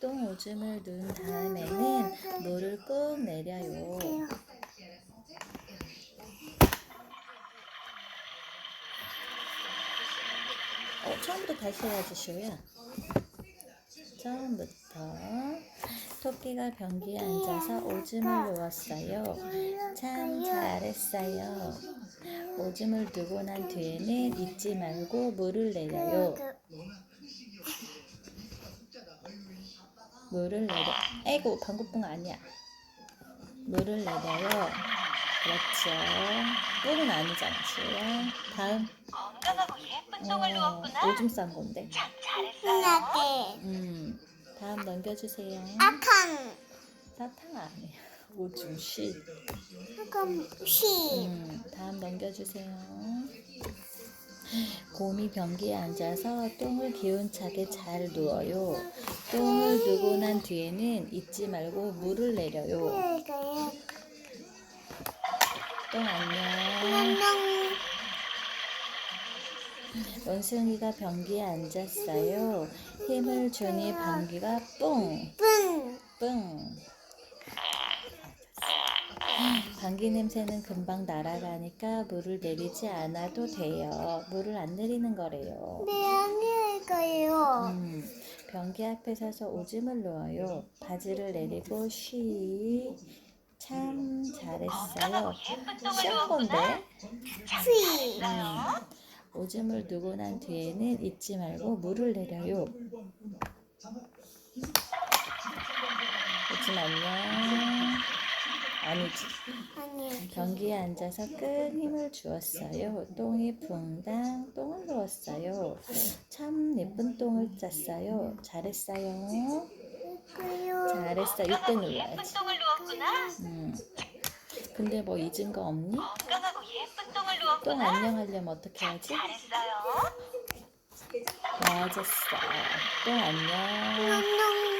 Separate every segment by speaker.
Speaker 1: 똥 오줌을 누운 다음에는 물을 꾹 내려요. 어, 처음부터 다시 쇼야. 처음부터. 토끼가 변기에 앉아서 오줌을 누웠어요. 참 잘했어요. 오줌을 누고 난 뒤에는 잊지 말고 물을 내려요. 물을 내려. 에고 방구뽕 아니야. 물을 내려요. 그렇죠. 뿔은 아니잖아. 다음.
Speaker 2: 건강하고 예쁜 똥을
Speaker 1: 어,
Speaker 2: 누웠구나.
Speaker 1: 오줌 싼 건데.
Speaker 2: 참 잘했어요.
Speaker 3: 나게
Speaker 1: 음. 다음 넘겨주세요.
Speaker 3: 아칸
Speaker 1: 사탕 아니야. 오줌 씨.
Speaker 3: 그럼 시
Speaker 1: 음, 다음 넘겨주세요. 곰이 변기에 앉아서 똥을 기운차게 잘 누워요. 똥을 누고 난 뒤에는 잊지 말고 물을 내려요. 똥 안녕.
Speaker 3: 안녕
Speaker 1: 원숭이가 변기에 앉았어요. 힘을 주니 변기가 뿡,
Speaker 3: 뿡
Speaker 1: 뿡. 방귀 냄새는 금방 날아가니까 물을 내리지 않아도 돼요. 물을 안 내리는 거래요.
Speaker 3: 네 아니에요
Speaker 1: 음, 변기 앞에 서서 오줌을 누워요. 바지를 내리고 쉬. 참 잘했어요. 쉬운 건데.
Speaker 3: 휘
Speaker 1: 음, 오줌을 누고 난 뒤에는 잊지 말고 물을 내려요. 오줌 안녕. 아니지.
Speaker 3: 아니
Speaker 1: 변기에 앉아서 큰 힘을 주었어요. 똥이 붕당 똥을 누웠어요. 참 예쁜 똥을 쌌어요. 잘했어요. 잘했어. 이때
Speaker 2: 예쁜
Speaker 1: 눌러야지.
Speaker 2: 똥을.
Speaker 1: 음. 근데 뭐 잊은 거 없니?
Speaker 2: 건강하고 예쁜 똥을
Speaker 1: 똥. 안녕하려면 어떻게 하지?
Speaker 2: 잘했어요.
Speaker 1: 맞았어. 똥 안녕.
Speaker 3: 안녕
Speaker 1: 똥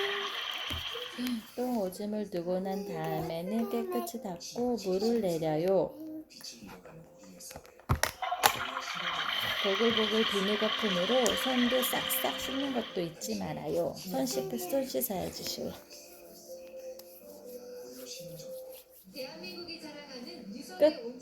Speaker 1: 오줌을 누고 난 다음에는 깨끗이 닦고 물을 내려요. 보글보글 비누 거품으로 손도 싹싹 씻는 것도 잊지 말아요. 손 씻고 손 씻어야지.
Speaker 4: 대한민국이 자랑하는
Speaker 1: 끝.